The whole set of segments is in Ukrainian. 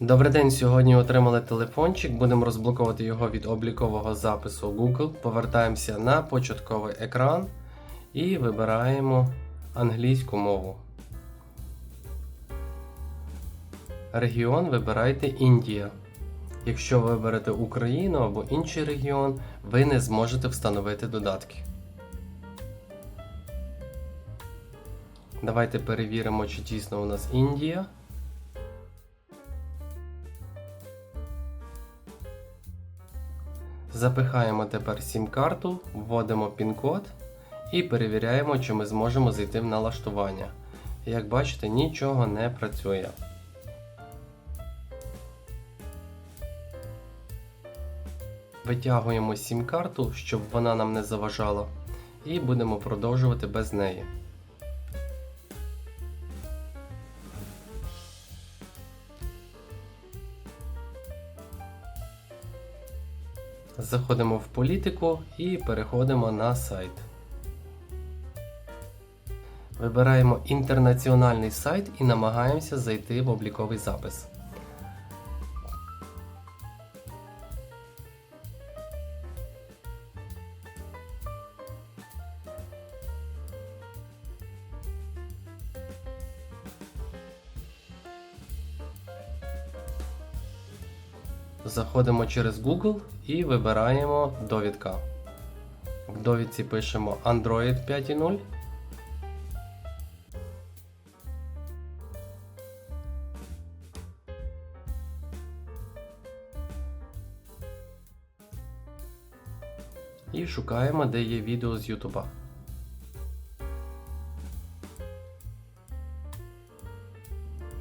Добрий день. Сьогодні отримали телефончик. Будемо розблоковувати його від облікового запису Google. Повертаємося на початковий екран і вибираємо англійську мову. Регіон вибирайте Індія. Якщо ви виберете Україну або інший регіон, ви не зможете встановити додатки. Давайте перевіримо, чи дійсно у нас Індія. Запихаємо тепер сім-карту, вводимо пін-код і перевіряємо, чи ми зможемо зайти в налаштування. Як бачите, нічого не працює. Витягуємо сім-карту, щоб вона нам не заважала, і будемо продовжувати без неї. Заходимо в політику і переходимо на сайт. Вибираємо інтернаціональний сайт і намагаємося зайти в обліковий запис. Заходимо через Google і вибираємо довідка. В довідці пишемо Android 5.0. І шукаємо, де є відео з YouTube.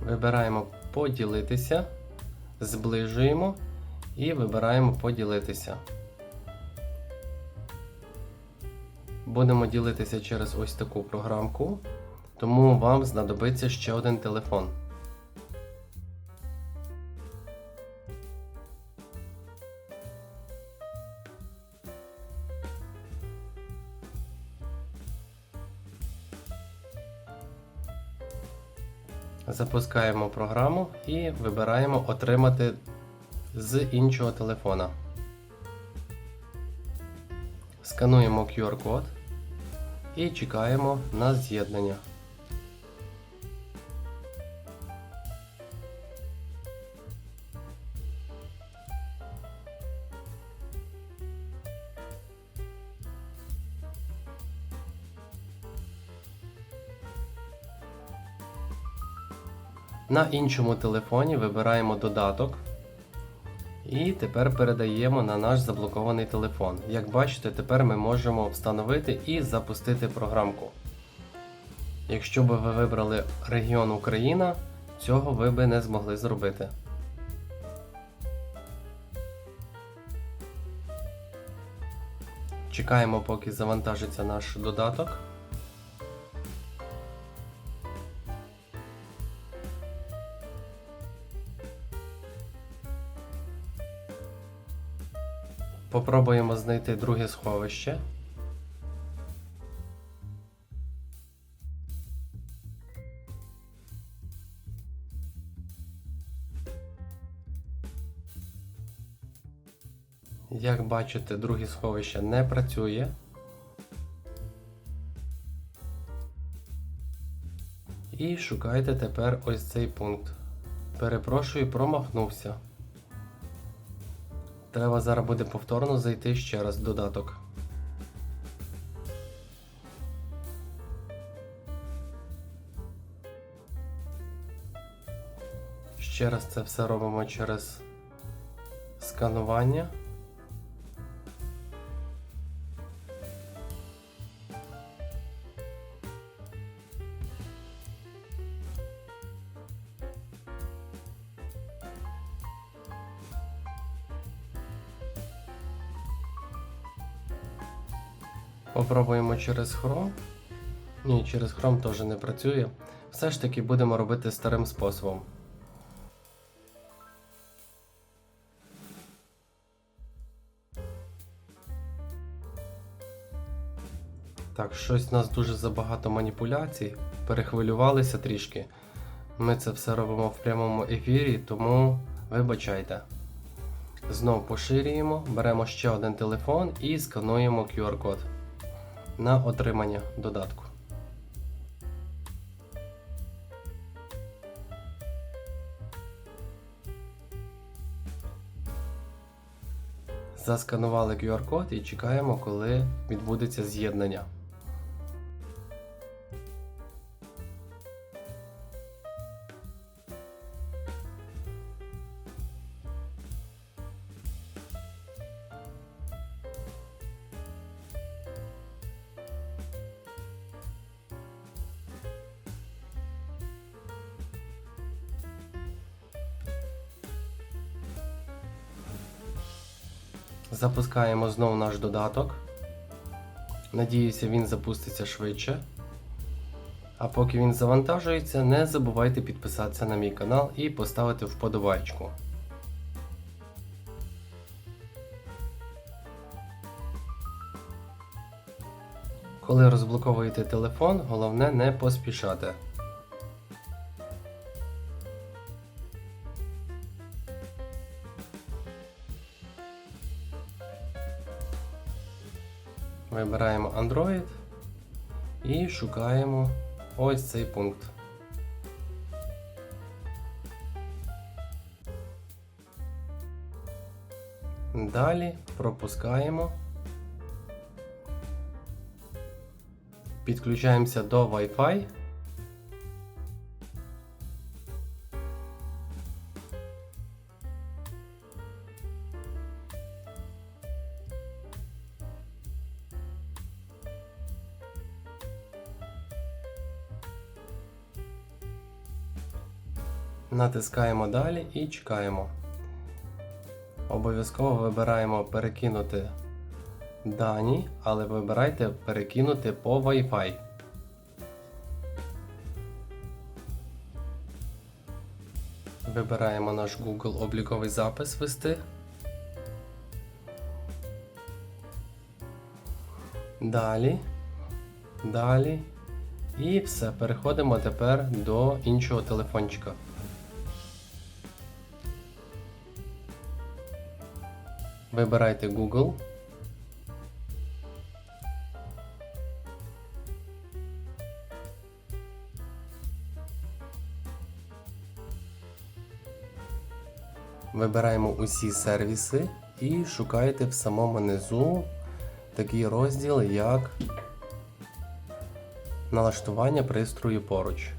Вибираємо поділитися, зближуємо і вибираємо поділитися. Будемо ділитися через ось таку програмку, тому вам знадобиться ще один телефон. Запускаємо програму і вибираємо Отримати з іншого телефона. Скануємо QR-код і чекаємо на з'єднання. На іншому телефоні вибираємо додаток. І тепер передаємо на наш заблокований телефон. Як бачите, тепер ми можемо встановити і запустити програмку. Якщо б ви вибрали регіон Україна, цього ви би не змогли зробити. Чекаємо, поки завантажиться наш додаток. Попробуємо знайти друге сховище. Як бачите, друге сховище не працює. І шукайте тепер ось цей пункт. Перепрошую, промахнувся. Треба зараз буде повторно зайти ще раз в додаток. Ще раз це все робимо через сканування. Попробуємо через Chrome. Ні, через Chrome теж не працює. Все ж таки будемо робити старим способом. Так, щось у нас дуже забагато маніпуляцій. Перехвилювалися трішки. Ми це все робимо в прямому ефірі, тому вибачайте. Знов поширюємо, беремо ще один телефон і скануємо QR-код на отримання додатку. Засканували QR-код і чекаємо, коли відбудеться з'єднання. Запускаємо знову наш додаток. Надіюся, він запуститься швидше. А поки він завантажується, не забувайте підписатися на мій канал і поставити вподобайку. Коли розблоковуєте телефон, головне не поспішати. Вибираємо Android і шукаємо ось цей пункт. Далі пропускаємо. Підключаємося до Wi-Fi. Натискаємо далі і чекаємо. Обов'язково вибираємо перекинути дані, але вибирайте перекинути по Wi-Fi. Вибираємо наш Google обліковий запис вести. Далі. Далі. І все, переходимо тепер до іншого телефончика. Вибирайте Google. Вибираємо усі сервіси і шукаєте в самому низу такий розділ, як налаштування пристрою поруч.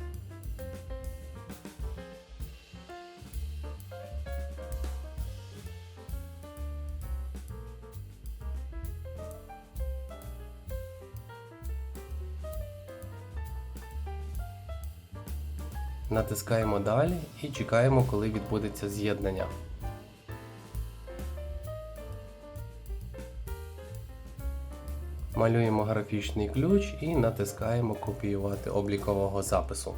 Натискаємо далі і чекаємо, коли відбудеться з'єднання. Малюємо графічний ключ і натискаємо копіювати облікового запису.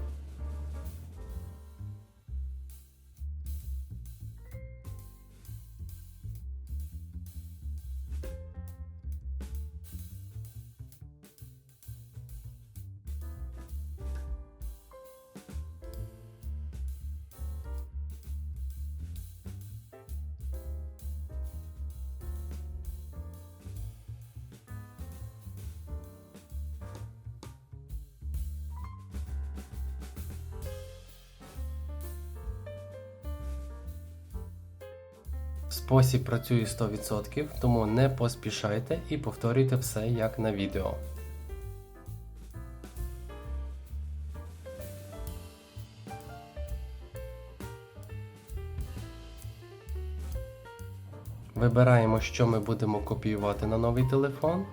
Спосіб працює 100%, тому не поспішайте і повторюйте все як на відео. Вибираємо, що ми будемо копіювати на новий телефон.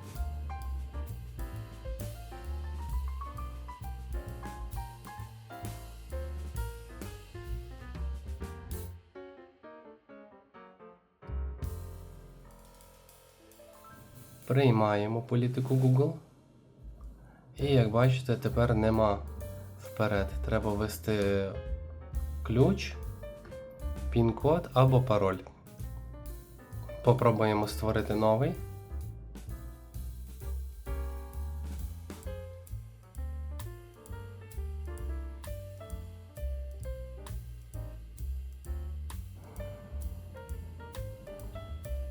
Приймаємо політику Google. І як бачите, тепер нема вперед. Треба ввести ключ, пін-код або пароль. Попробуємо створити новий.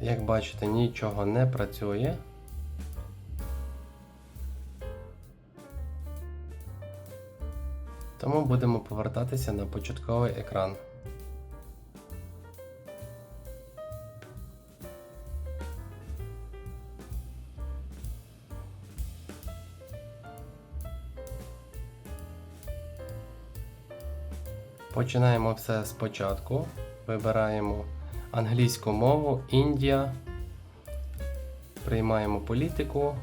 Як бачите, нічого не працює. Тому будемо повертатися на початковий екран. Починаємо все спочатку. Вибираємо англійську мову, Індія. Приймаємо політику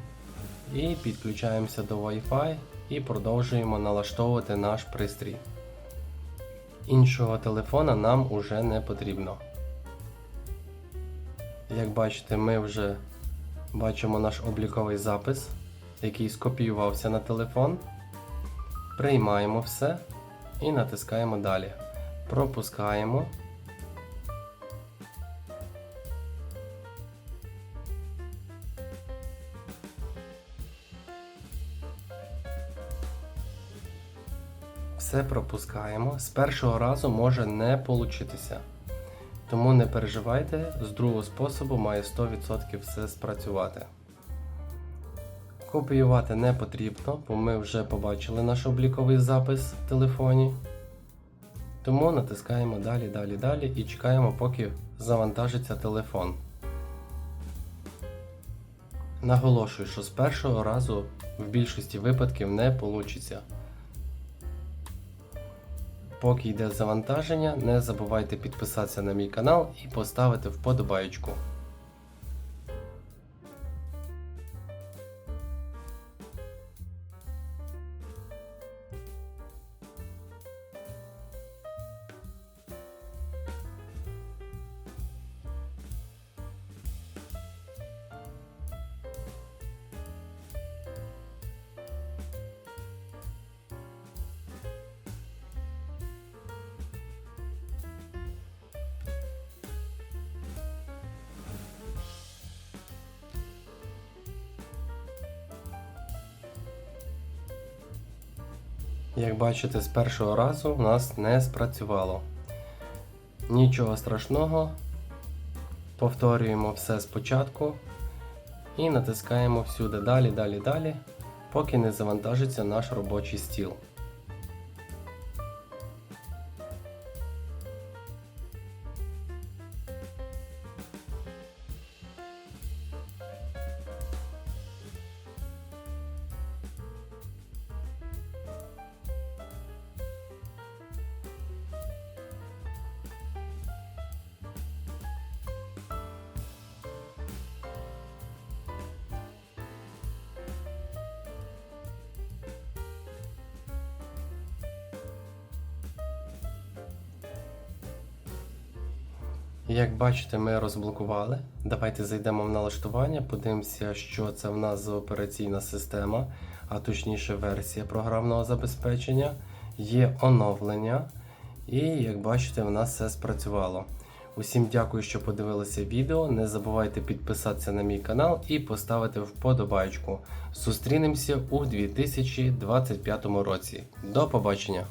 і підключаємося до Wi-Fi і продовжуємо налаштовувати наш пристрій. Іншого телефона нам уже не потрібно. Як бачите, ми вже бачимо наш обліковий запис, який скопіювався на телефон. Приймаємо все і натискаємо далі. Пропускаємо. Все пропускаємо. З першого разу може не получитися. Тому не переживайте, з другого способу має 100% все спрацювати. Копіювати не потрібно, бо ми вже побачили наш обліковий запис в телефоні. Тому натискаємо далі, далі, далі і чекаємо, поки завантажиться телефон. Наголошую, що з першого разу в більшості випадків не вийде. Поки йде завантаження, не забувайте підписатися на мій канал і поставити вподобайку. Як бачите, з першого разу в нас не спрацювало. Нічого страшного. Повторюємо все спочатку і натискаємо всюди далі, далі, далі, поки не завантажиться наш робочий стіл. Як бачите, ми розблокували. Давайте зайдемо в налаштування, подивимося, що це в нас за операційна система, а точніше версія програмного забезпечення. Є оновлення, і як бачите, в нас все спрацювало. Усім дякую, що подивилися відео. Не забувайте підписатися на мій канал і поставити вподобайку. Зустрінемося у 2025 році. До побачення!